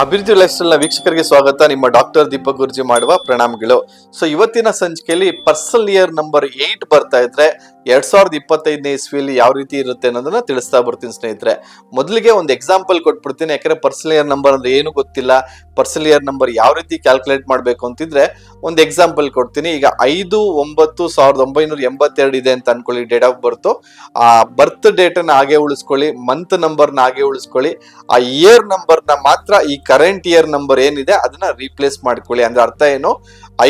ಅಭಿವೃದ್ಧಿ life style ವೀಕ್ಷಕರಿಗೆ ಸ್ವಾಗತ. ನಿಮ್ಮ ಡಾಕ್ಟರ್ ದೀಪಕ್ ಗುರ್ಜಿ ಮಾಡುವ ಪ್ರಣಾಮಗಳು ಸೊ ಇವತ್ತಿನ ಸಂಚಿಕೆಯಲ್ಲಿ ಪರ್ಸನಲ್ ಇಯರ್ ನಂಬರ್ ಏಟ್ ಬರ್ತಾ ಇದ್ರೆ, ಎರಡ್ ಸಾವಿರದ ಇಪ್ಪತ್ತೈದನೇ ಇಸ್ವಿಯಲ್ಲಿ ಯಾವ ರೀತಿ ಇರುತ್ತೆ ಅನ್ನೋದನ್ನ ತಿಳಿಸ್ತಾ ಬರ್ತೀನಿ ಸ್ನೇಹಿತರೆ. ಮೊದಲಿಗೆ ಒಂದು ಎಕ್ಸಾಂಪಲ್ ಕೊಟ್ಬಿಡ್ತೀನಿ. ಯಾಕಂದ್ರೆ ಪರ್ಸನಲ್ ಇಯರ್ ನಂಬರ್ ಅಂದ್ರೆ ಏನು ಗೊತ್ತಿಲ್ಲ. ಪರ್ಸನಲ್ ಇಯರ್ ನಂಬರ್ ಯಾವ ರೀತಿ ಕ್ಯಾಲ್ಕುಲೇಟ್ ಮಾಡಬೇಕು ಅಂತಿದ್ರೆ, ಒಂದು ಎಕ್ಸಾಂಪಲ್ ಕೊಡ್ತೀನಿ. ಈಗ ಐದು, ಒಂಬತ್ತು, ಸಾವಿರದ ಒಂಬೈನೂರ ಎಂಬತ್ತೆರಡು ಇದೆ ಅಂತ ಅನ್ಕೊಳ್ಳಿ. ಡೇಟ್ ಆಫ್ ಬರ್ತ್ ಆ ಬರ್ತ್ ಡೇಟ್ ಅನ್ನ ಹಾಗೆ ಉಳಿಸ್ಕೊಳ್ಳಿ. ಮಂತ್ ನಂಬರ್ನ ಹಾಗೆ ಉಳಿಸ್ಕೊಳ್ಳಿ. ಆ ಇಯರ್ ನಂಬರ್ನ ಮಾತ್ರ ಈ ಕರೆಂಟ್ ಇಯರ್ ನಂಬರ್ ಏನಿದೆ, ಅದನ್ನ ರೀಪ್ಲೇಸ್ ಮಾಡ್ಕೊಳ್ಳಿ. ಅಂದ್ರೆ ಅರ್ಥ ಏನು?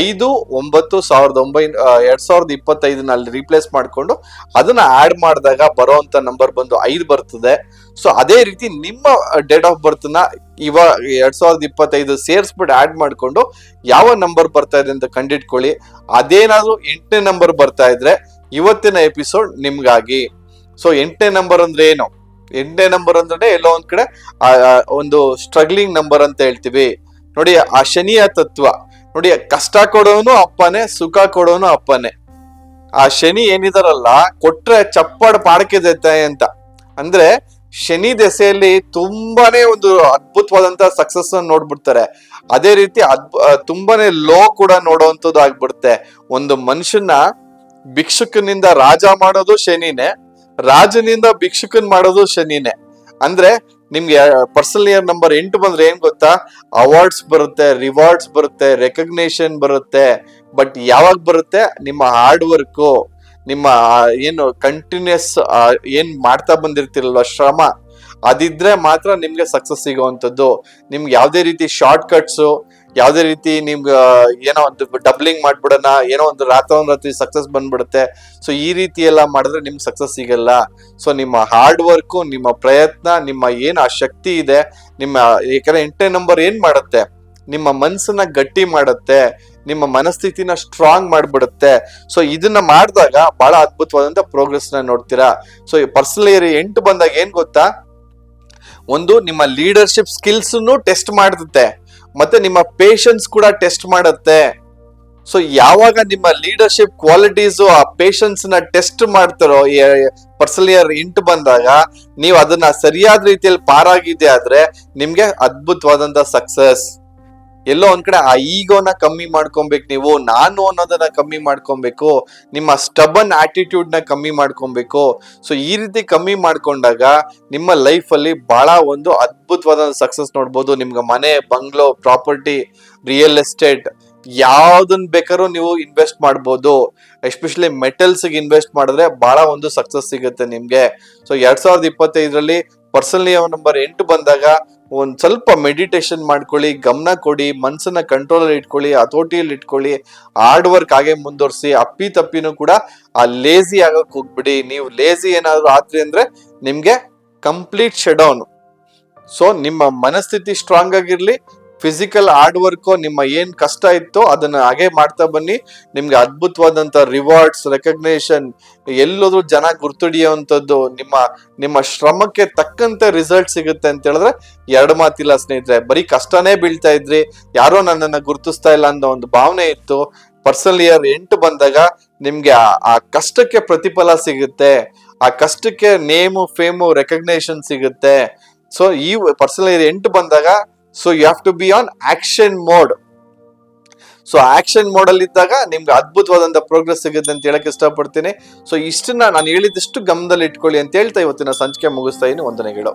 ಐದು, ಒಂಬತ್ತು ಸಾವಿರದ ಒಂಬೈನ ಎರಡ್ ಸಾವಿರದ ಇಪ್ಪತ್ತೈದನ್ನ ಅಲ್ಲಿ ರೀಪ್ಲೇಸ್ ಮಾಡ್ಕೊಂಡು ಅದನ್ನ ಆಡ್ ಮಾಡಿದಾಗ ಬರೋಂತ ನಂಬರ್ ಬಂದು ಐದು ಬರ್ತದೆ. ಸೊ ಅದೇ ರೀತಿ ನಿಮ್ಮ ಡೇಟ್ ಆಫ್ ಬರ್ತ್ನ ಇವಾಗ ಎರಡ್ ಸಾವಿರದ ಇಪ್ಪತ್ತೈದು ಸೇರಿಸ್ಬಿಟ್ಟು ಆಡ್ ಮಾಡ್ಕೊಂಡು ಯಾವ ನಂಬರ್ ಬರ್ತಾ ಇದೆ ಅಂತ ಕಂಡಿಟ್ಕೊಳ್ಳಿ. ಅದೇನಾದ್ರೂ ಎಂಟನೇ ನಂಬರ್ ಬರ್ತಾ ಇದ್ರೆ ಇವತ್ತಿನ ಎಪಿಸೋಡ್ ನಿಮ್ಗಾಗಿ. ಸೊ ಎಂಟನೇ ನಂಬರ್ ಅಂದ್ರೆ ಏನು? ಎಂಟನೇ ನಂಬರ್ ಅಂದ್ರೆ ಎಲ್ಲೋ ಒಂದ್ ಕಡೆ ಒಂದು ಸ್ಟ್ರಗ್ಲಿಂಗ್ ನಂಬರ್ ಅಂತ ಹೇಳ್ತೀವಿ. ನೋಡಿ, ಆ ಶನಿಯ ತತ್ವ. ನೋಡಿ, ಕಷ್ಟ ಕೊಡೋನು ಅಪ್ಪನೇ, ಸುಖ ಕೊಡೋನು ಅಪ್ಪನೇ. ಆ ಶನಿ ಏನಿದಾರಲ್ಲ, ಕೊಟ್ರೆ ಚಪ್ಪಾಡ್ ಪಾಡ್ಕಿದೈತೆ ಅಂತ. ಅಂದ್ರೆ, ಶನಿ ದೆಸೆಯಲ್ಲಿ ತುಂಬಾನೇ ಒಂದು ಅದ್ಭುತವಾದಂತ ಸಕ್ಸಸ್ ನೋಡ್ಬಿಡ್ತಾರೆ. ಅದೇ ರೀತಿ ಅದ್ಭು ತುಂಬಾನೇ ಲೋ ಕೂಡ ನೋಡುವಂತದ್ದು ಆಗ್ಬಿಡುತ್ತೆ ಒಂದು ಮನುಷ್ಯನ ಭಿಕ್ಷುಕನಿಂದ ರಾಜ ಮಾಡೋದು ಶನಿನೇ. ರಾಜನಿಂದ ಭಿಕ್ಷುಕನ್ ಮಾಡೋದು ಶನಿನೇ. ಅಂದ್ರೆ ನಿಮ್ಗೆ ಪರ್ಸನಲ್ ಇಯರ್ ನಂಬರ್ ಎಂಟು ಬಂದ್ರೆ ಏನ್ ಗೊತ್ತಾ? ಅವಾರ್ಡ್ಸ್ ಬರುತ್ತೆ ರಿವಾರ್ಡ್ಸ್ ಬರುತ್ತೆ ರೆಕಗ್ನೇಷನ್ ಬರುತ್ತೆ. ಬಟ್ ಯಾವಾಗ ಬರುತ್ತೆ? ನಿಮ್ಮ ಹಾರ್ಡ್ ವರ್ಕು ನಿಮ್ಮ ಏನು ಕಂಟಿನ್ಯೂಸ್ ಏನ್ ಮಾಡ್ತಾ ಬಂದಿರ್ತಿರಲ್ವ ಶ್ರಮ, ಅದಿದ್ರೆ ಮಾತ್ರ ನಿಮ್ಗೆ ಸಕ್ಸಸ್ ಸಿಗುವಂಥದ್ದು. ನಿಮ್ಗೆ ಯಾವುದೇ ರೀತಿ ಶಾರ್ಟ್ ಕಟ್ಸ್ ಯಾವ್ದೇ ರೀತಿ ನಿಮ್ಗೆ, ಏನೋ ಒಂದು ಡಬ್ಲಿಂಗ್ ಮಾಡ್ಬಿಡೋಣ, ಏನೋ ಒಂದು ರಾತ್ರಿ ಸಕ್ಸಸ್ ಬಂದ್ಬಿಡುತ್ತೆ. ಸೊ ಈ ರೀತಿ ಎಲ್ಲ ಮಾಡಿದ್ರೆ ನಿಮ್ಗೆ ಸಕ್ಸಸ್ ಸಿಗಲ್ಲ. ಸೊ ನಿಮ್ಮ ಹಾರ್ಡ್ ವರ್ಕ್ ನಿಮ್ಮ ಪ್ರಯತ್ನ, ನಿಮ್ಮ ಏನು ಆ ಶಕ್ತಿ ಇದೆ, ನಿಮ್ಮ ಯಾಕಂದ್ರೆ ಎಂಟನೇ ನಂಬರ್ ಏನ್ ಮಾಡುತ್ತೆ? ನಿಮ್ಮ ಮನ್ಸನ್ನ ಗಟ್ಟಿ ಮಾಡುತ್ತೆ, ನಿಮ್ಮ ಮನಸ್ಥಿತಿನ ಸ್ಟ್ರಾಂಗ್ ಮಾಡ್ಬಿಡುತ್ತೆ. ಸೊ ಇದನ್ನ ಮಾಡಿದಾಗ ಬಹಳ ಅದ್ಭುತವಾದಂತ ಪ್ರೋಗ್ರೆಸ್ನ ನೋಡ್ತೀರಾ? ಸೊ ಪರ್ಸನಲ್ ಎಂಟು ಬಂದಾಗ ಏನ್ ಗೊತ್ತಾ? ಒಂದು ನಿಮ್ಮ ಲೀಡರ್ಶಿಪ್ ಸ್ಕಿಲ್ಸ್ ಟೆಸ್ಟ್ ಮಾಡುತ್ತೆ. ಮತ್ತೆ ನಿಮ್ಮ ಪೇಷನ್ಸ್ ಕೂಡ ಟೆಸ್ಟ್ ಮಾಡುತ್ತೆ. ಸೊ ಯಾವಾಗ ನಿಮ್ಮ ಲೀಡರ್ಶಿಪ್ ಕ್ವಾಲಿಟೀಸ್ ಆ ಪೇಷನ್ಸ್ನ ಟೆಸ್ಟ್ ಮಾಡ್ತಾರೋ ಪರ್ಸನಲ್ ಇಯರ್ ಇಂಟ್ ಬಂದಾಗ, ನೀವು ಅದನ್ನ ಸರಿಯಾದ ರೀತಿಯಲ್ಲಿ ಪಾರಾಗಿದೆ ಆದ್ರೆ ನಿಮ್ಗೆ ಅದ್ಭುತವಾದಂತ ಸಕ್ಸಸ್ ಎಲ್ಲೋ ಒಂದ್ ಕಡೆ ಆ ಈಗೋನ ಕಮ್ಮಿ ಮಾಡ್ಕೊಬೇಕು ನೀವು, ನಾನು ಅನ್ನೋದನ್ನ ಕಮ್ಮಿ ಮಾಡ್ಕೊಬೇಕು, ನಿಮ್ಮ ಸ್ಟಬನ್ ಆಟಿಟ್ಯೂಡ್ನ ಕಮ್ಮಿ ಮಾಡ್ಕೊಬೇಕು. ಸೊ ಈ ರೀತಿ ಕಮ್ಮಿ ಮಾಡ್ಕೊಂಡಾಗ ನಿಮ್ಮ ಲೈಫ್ ಅಲ್ಲಿ ಬಹಳ ಒಂದು ಅದ್ಭುತವಾದ ಸಕ್ಸಸ್ ನೋಡ್ಬೋದು. ನಿಮ್ಗೆ ಮನೆ ಬಂಗ್ಲೋ ಪ್ರಾಪರ್ಟಿ ರಿಯಲ್ ಎಸ್ಟೇಟ್ ಯಾವ್ದನ್ ಬೇಕಾದ್ರೂ ನೀವು ಇನ್ವೆಸ್ಟ್ ಮಾಡ್ಬೋದು. ಎಸ್ಪೆಷಲಿ ಮೆಟಲ್ಸ್ ಇನ್ವೆಸ್ಟ್ ಮಾಡಿದ್ರೆ ಬಹಳ ಒಂದು ಸಕ್ಸಸ್ ಸಿಗುತ್ತೆ ನಿಮ್ಗೆ. ಸೊ ಎರಡ್ ಸಾವಿರದ ಇಪ್ಪತ್ತೈದರಲ್ಲಿ ಪರ್ಸನಲಿ ನಂಬರ್ ಎಂಟು ಬಂದಾಗ ಒಂದ್ ಸ್ವಲ್ಪ ಮೆಡಿಟೇಷನ್ ಮಾಡ್ಕೊಳ್ಳಿ, ಗಮನ ಕೊಡಿ, ಮನ್ಸನ್ನ ಕಂಟ್ರೋಲ್ ಇಟ್ಕೊಳ್ಳಿ ಹತೋಟಿಯಲ್ಲಿ ಇಟ್ಕೊಳ್ಳಿ ಹಾರ್ಡ್ ವರ್ಕ್ ಹಾಗೆ ಮುಂದುವರಿಸಿ, ಅಪ್ಪಿ ತಪ್ಪಿನೂ ಕೂಡ ಆ ಲೇಜಿ ಆಗಕ್ ಹೋಗ್ಬಿಡಿ. ನೀವು ಲೇಜಿ ಏನಾದ್ರು ಆದ್ರಿ ಅಂದ್ರೆ ನಿಮ್ಗೆ ಕಂಪ್ಲೀಟ್ ಶಡೌನ್ ಸೊ ನಿಮ್ಮ ಮನಸ್ಥಿತಿ ಸ್ಟ್ರಾಂಗ್ ಆಗಿರ್ಲಿ ಫಿಸಿಕಲ್ ಹಾರ್ಡ್ ವರ್ಕು ನಿಮ್ಮ ಏನ್ ಕಷ್ಟ ಇತ್ತೋ ಅದನ್ನ ಹಾಗೆ ಮಾಡ್ತಾ ಬನ್ನಿ. ನಿಮ್ಗೆ ಅದ್ಭುತವಾದಂತ ರಿವಾರ್ಡ್ಸ್ ರೆಕಗ್ನೇಷನ್ ಎಲ್ಲೋದ್ರೂ ಜನ ಗುರ್ತಿಡಿಯುವಂಥದ್ದು ನಿಮ್ಮ ನಿಮ್ಮ ಶ್ರಮಕ್ಕೆ ತಕ್ಕಂತೆ ರಿಸಲ್ಟ್ ಸಿಗುತ್ತೆ ಅಂತ ಹೇಳಿದ್ರೆ ಎರಡು ಮಾತಿಲ್ಲ ಸ್ನೇಹಿತರೆ, ಬರೀ ಕಷ್ಟನೇ ಬೀಳ್ತಾ ಇದ್ರಿ. ಯಾರೋ ನನ್ನನ್ನು ಗುರುತಿಸ್ತಾ ಇಲ್ಲ ಅನ್ನೋ ಒಂದು ಭಾವನೆ ಇತ್ತು. ಪರ್ಸನಲ್ ಇಯರ್ ಎಂಟು ಬಂದಾಗ ನಿಮ್ಗೆ ಆ- ಕಷ್ಟಕ್ಕೆ ಪ್ರತಿಫಲ ಸಿಗುತ್ತೆ. ಆ ಕಷ್ಟಕ್ಕೆ ನೇಮು ಫೇಮು ರೆಕಗ್ನೇಷನ್ ಸಿಗುತ್ತೆ. ಸೊ ಈ ಪರ್ಸನಲ್ ಇಯರ್ ಎಂಟು ಬಂದಾಗ so you have to be on action mode so action mode ಅಲ್ಲಿ ಇದ್ದಾಗ ನಿಮ್ಗೆ ಅದ್ಭುತವಾದಂತ ಪ್ರೋಗ್ರೆಸ್ ಸಿಗುತ್ತೆ ಅಂತ ಹೇಳಕ್ ಇಷ್ಟಪಡ್ತೀನಿ. ಸೊ ಇಷ್ಟನ್ನ ನಾನು ಹೇಳಿದಷ್ಟು ಗಮನದಲ್ಲಿ ಇಟ್ಕೊಳ್ಳಿ ಅಂತ ಹೇಳ್ತಾ ಇವತ್ತಿನ ಸಂಚಿಕೆ ಮುಗಿಸ್ತಾ ಇದ್ದೀನಿ. ವಂದನೆಗಳು.